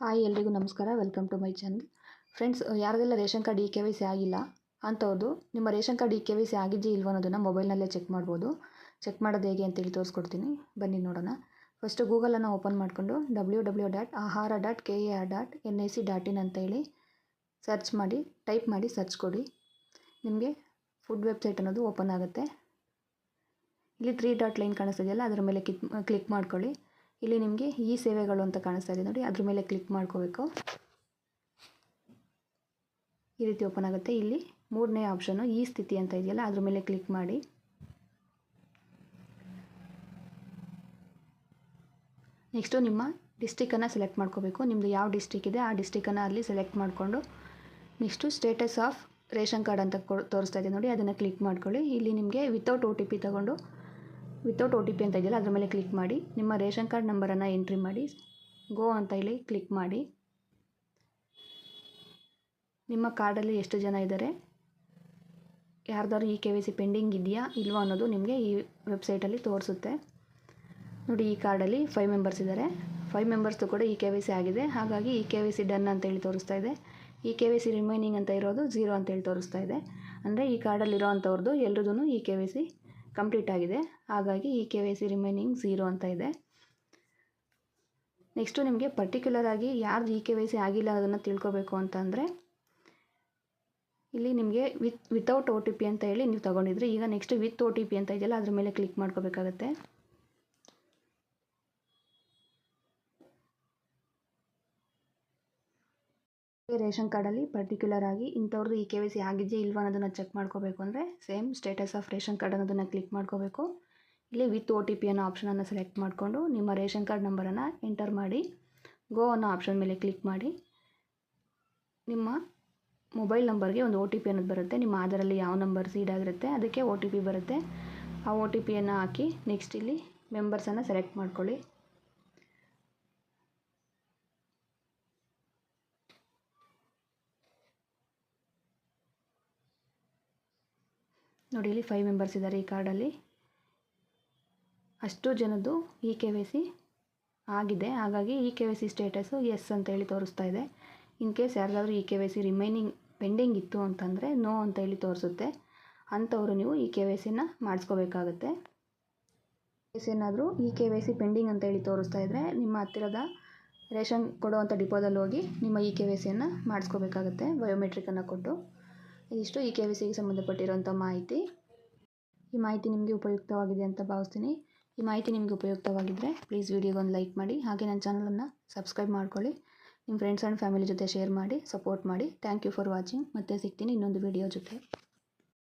Hi ಎಲ್ರಿಗೂ ನಮಸ್ಕಾರ welcome to my channel friends ಯಾರಿಗೆಲ್ಲ ration card E K Y C ಆಗಿಲ್ಲ ಅಂಥವ್ರದ್ದು ನಿಮ್ಮ ration card E K Y C ಆಗಿದೆಯೇ ಇಲ್ವೋ ಅನ್ನೋದನ್ನು ಮೊಬೈಲ್ನಲ್ಲೇ ಚೆಕ್ ಮಾಡ್ಬೋದು. ಚೆಕ್ ಮಾಡೋದು ಹೇಗೆ ಅಂತೇಳಿ ತೋರಿಸ್ಕೊಡ್ತೀನಿ. ಬನ್ನಿ ನೋಡೋಣ. ಫಸ್ಟು ಗೂಗಲನ್ನು ಓಪನ್ ಮಾಡಿಕೊಂಡು W W dot ahara dot K A R dot N I C dot in ಅಂತೇಳಿ ಸರ್ಚ್ ಮಾಡಿ ಟೈಪ್ ಮಾಡಿ ಸರ್ಚ್ ಕೊಡಿ. ನಿಮಗೆ ಫುಡ್ ವೆಬ್ಸೈಟ್ ಅನ್ನೋದು ಓಪನ್ ಆಗುತ್ತೆ. ಇಲ್ಲಿ ತ್ರೀ ಡಾಟ್ ಲೈನ್ ಕಾಣಿಸ್ತಿದೆಯಲ್ಲ, ಅದರ ಮೇಲೆ ಕ್ಲಿಕ್ ಕ್ಲಿಕ್ ಮಾಡ್ಕೊಳ್ಳಿ. ಇಲ್ಲಿ ನಿಮಗೆ ಈ ಸೇವೆಗಳು ಅಂತ ಕಾಣಿಸ್ತಾ ಇದೆ. ನೋಡಿ, ಅದ್ರ ಮೇಲೆ ಕ್ಲಿಕ್ ಮಾಡ್ಕೋಬೇಕು. ಈ ರೀತಿ ಓಪನ್ ಆಗುತ್ತೆ. ಇಲ್ಲಿ ಮೂರನೇ ಆಪ್ಷನ್ನು ಈ ಸ್ಥಿತಿ ಅಂತ ಇದೆಯಲ್ಲ, ಅದ್ರ ಮೇಲೆ ಕ್ಲಿಕ್ ಮಾಡಿ. ನೆಕ್ಸ್ಟು ನಿಮ್ಮ ಡಿಸ್ಟಿಕನ್ನು ಸೆಲೆಕ್ಟ್ ಮಾಡ್ಕೋಬೇಕು. ನಿಮ್ಮದು ಯಾವ ಡಿಸ್ಟಿಕ್ ಇದೆ, ಆ ಡಿಸ್ಟಿಕನ್ನು ಅಲ್ಲಿ ಸೆಲೆಕ್ಟ್ ಮಾಡಿಕೊಂಡು next status of ration card ಅಂತ ಕೊ ತೋರಿಸ್ತಾ ಇದೆ. ನೋಡಿ, ಅದನ್ನು ಕ್ಲಿಕ್ ಮಾಡ್ಕೊಳ್ಳಿ. ಇಲ್ಲಿ ನಿಮಗೆ ವಿತೌಟ್ ಒ ಟಿ ಪಿ ತಗೊಂಡು ವಿತೌಟ್ ಒ ಟಿ ಪಿ ಅಂತ ಇದೆಯಲ್ಲ, ಅದ್ರ ಮೇಲೆ ಕ್ಲಿಕ್ ಮಾಡಿ, ನಿಮ್ಮ ರೇಷನ್ ಕಾರ್ಡ್ ನಂಬರನ್ನು ಎಂಟ್ರಿ ಮಾಡಿ ಗೋ ಅಂತ ಇಲ್ಲಿ ಕ್ಲಿಕ್ ಮಾಡಿ. ನಿಮ್ಮ ಕಾರ್ಡಲ್ಲಿ ಎಷ್ಟು ಜನ ಇದ್ದಾರೆ ಯಾರ್ದಾದ್ರು ಈ ಕೆ ವಿ ಸಿ ಪೆಂಡಿಂಗ್ ಇದೆಯಾ, ಇಲ್ವೋ ಅನ್ನೋದು ನಿಮಗೆ ಈ ವೆಬ್ಸೈಟಲ್ಲಿ ತೋರಿಸುತ್ತೆ. ನೋಡಿ, ಈ ಕಾರ್ಡಲ್ಲಿ ಫೈವ್ ಮೆಂಬರ್ಸ್ ಇದ್ದಾರೆ ಫೈವ್ ಮೆಂಬರ್ಸ್ದು ಕೂಡ ಇ ಕೆ ವಿ ಸಿ ಆಗಿದೆ. ಹಾಗಾಗಿ E K Y C done ಅಂತೇಳಿ ತೋರಿಸ್ತಾ ಇದೆ. E K Y C remaining ಅಂತ ಇರೋದು ಝೀರೋ ಅಂತೇಳಿ ತೋರಿಸ್ತಾ ಇದೆ. ಅಂದರೆ ಈ ಕಾರ್ಡಲ್ಲಿರೋ ಅಂಥವ್ರದ್ದು ಎಲ್ರದೂ E K V C complete ಆಗಿದೆ. ಹಾಗಾಗಿ E K Y C remaining zero ಅಂತ ಇದೆ. ನೆಕ್ಸ್ಟು ನಿಮಗೆ ಪರ್ಟಿಕ್ಯುಲರ್ ಆಗಿ ಯಾರ್ದು ಇ ಕೆ ವೈ ಸಿ ಆಗಿಲ್ಲ ಅದನ್ನು ತಿಳ್ಕೊಬೇಕು ಅಂತಂದರೆ ಇಲ್ಲಿ ನಿಮಗೆ with, without O T P ಅಂತ ಹೇಳಿ ನೀವು ತೊಗೊಂಡಿದ್ರಿ ಈಗ next with O T P ಅಂತ ಇದೆಯಲ್ಲ, ಅದ್ರ ಮೇಲೆ ಕ್ಲಿಕ್ ಮಾಡ್ಕೋಬೇಕಾಗತ್ತೆ. ರೇಷನ್ ಕಾರ್ಡಲ್ಲಿ ಪರ್ಟಿಕ್ಯುಲರ್ ಆಗಿ ಇಂಥವ್ರದ್ದು ಇ ಕೆ ವೈ ಸಿ ಆಗಿದೆಯಾ ಇಲ್ವಾ ಅನ್ನೋದನ್ನು ಚೆಕ್ ಮಾಡ್ಕೋಬೇಕು ಅಂದರೆ same status of ration card ಅನ್ನೋದನ್ನು ಕ್ಲಿಕ್ ಮಾಡ್ಕೋಬೇಕು. ಇಲ್ಲಿ ವಿತ್ ಓ ಟಿ ಪಿ ಅನ್ನೋ ಆಪ್ಷನನ್ನು ಸೆಲೆಕ್ಟ್ ಮಾಡಿಕೊಂಡು ನಿಮ್ಮ ರೇಷನ್ ಕಾರ್ಡ್ ನಂಬರನ್ನು ಎಂಟರ್ ಮಾಡಿ ಗೋ ಅನ್ನೋ ಆಪ್ಷನ್ ಮೇಲೆ ಕ್ಲಿಕ್ ಮಾಡಿ, ನಿಮ್ಮ ಮೊಬೈಲ್ ನಂಬರ್ಗೆ ಒಂದು ಒ ಟಿ ಪಿ ಅನ್ನೋದು ಬರುತ್ತೆ, ನಿಮ್ಮ ಆಧಾರಲ್ಲಿ ಯಾವ ನಂಬರ್ ಸೀಡ್ ಆಗಿರುತ್ತೆ, ಅದಕ್ಕೆ ಒ ಟಿ ಪಿ ಬರುತ್ತೆ. ಆ ಒ ಟಿ ಪಿಯನ್ನು ಹಾಕಿ ನೆಕ್ಸ್ಟ್ ಇಲ್ಲಿ ಮೆಂಬರ್ಸನ್ನು ಸೆಲೆಕ್ಟ್ ಮಾಡ್ಕೊಳ್ಳಿ. ನೋಡಿ ಇಲ್ಲಿ ಫೈವ್ ಮೆಂಬರ್ಸ್ ಇದ್ದಾರೆ ಈ ಕಾರ್ಡಲ್ಲಿ ಅಷ್ಟು ಜನದ್ದು ಇ ಕೆ ವೈ ಸಿ ಆಗಿದೆ. ಹಾಗಾಗಿ E K Y C status yes ಅಂತೇಳಿ ತೋರಿಸ್ತಾ ಇದೆ. ಇನ್ ಕೇಸ್ ಯಾರಿಗಾದ್ರೂ E K Y C remaining pending ಇತ್ತು ಅಂತಂದರೆ ನೋ ಅಂತ ಹೇಳಿ ತೋರಿಸುತ್ತೆ. ಅಂಥವರು ನೀವು ಇ ಕೆ ವೈ ಸಿನ ಮಾಡಿಸ್ಕೋಬೇಕಾಗತ್ತೆ. ಕೇಸ್ ಏನಾದರೂ E K Y C pending ಅಂತ ಹೇಳಿ ತೋರಿಸ್ತಾ ಇದ್ದರೆ ನಿಮ್ಮ ಹತ್ತಿರದ ರೇಷನ್ ಕೊಡುವಂಥ ಡಿಪೋದಲ್ಲಿ ಹೋಗಿ ನಿಮ್ಮ ಇ ಕೆ ವೈ ಸಿಯನ್ನು ಮಾಡಿಸ್ಕೋಬೇಕಾಗತ್ತೆ ಬಯೋಮೆಟ್ರಿಕನ್ನು ಕೊಟ್ಟು. ಇದಿಷ್ಟು ಈ ಕೆ ವಿ ಸಿಗೆ ಸಂಬಂಧಪಟ್ಟಿರುವಂಥ ಮಾಹಿತಿ. ಈ ಮಾಹಿತಿ ನಿಮಗೆ ಉಪಯುಕ್ತವಾಗಿದೆ ಅಂತ ಭಾವಿಸ್ತೀನಿ. ಈ ಮಾಹಿತಿ ನಿಮಗೆ ಉಪಯುಕ್ತವಾಗಿದ್ದರೆ ಪ್ಲೀಸ್ ವಿಡಿಯೋಗೊಂದು ಲೈಕ್ ಮಾಡಿ, ಹಾಗೆ ನನ್ನ ಚಾನಲನ್ನು ಸಬ್ಸ್ಕ್ರೈಬ್ ಮಾಡ್ಕೊಳ್ಳಿ. ನಿಮ್ಮ ಫ್ರೆಂಡ್ಸ್ ಆ್ಯಂಡ್ ಫ್ಯಾಮಿಲಿ ಜೊತೆ ಶೇರ್ ಮಾಡಿ ಸಪೋರ್ಟ್ ಮಾಡಿ. ಥ್ಯಾಂಕ್ ಯು ಫಾರ್ ವಾಚಿಂಗ್ ಮತ್ತೆ ಸಿಗ್ತೀನಿ ಇನ್ನೊಂದು ವಿಡಿಯೋ ಜೊತೆ.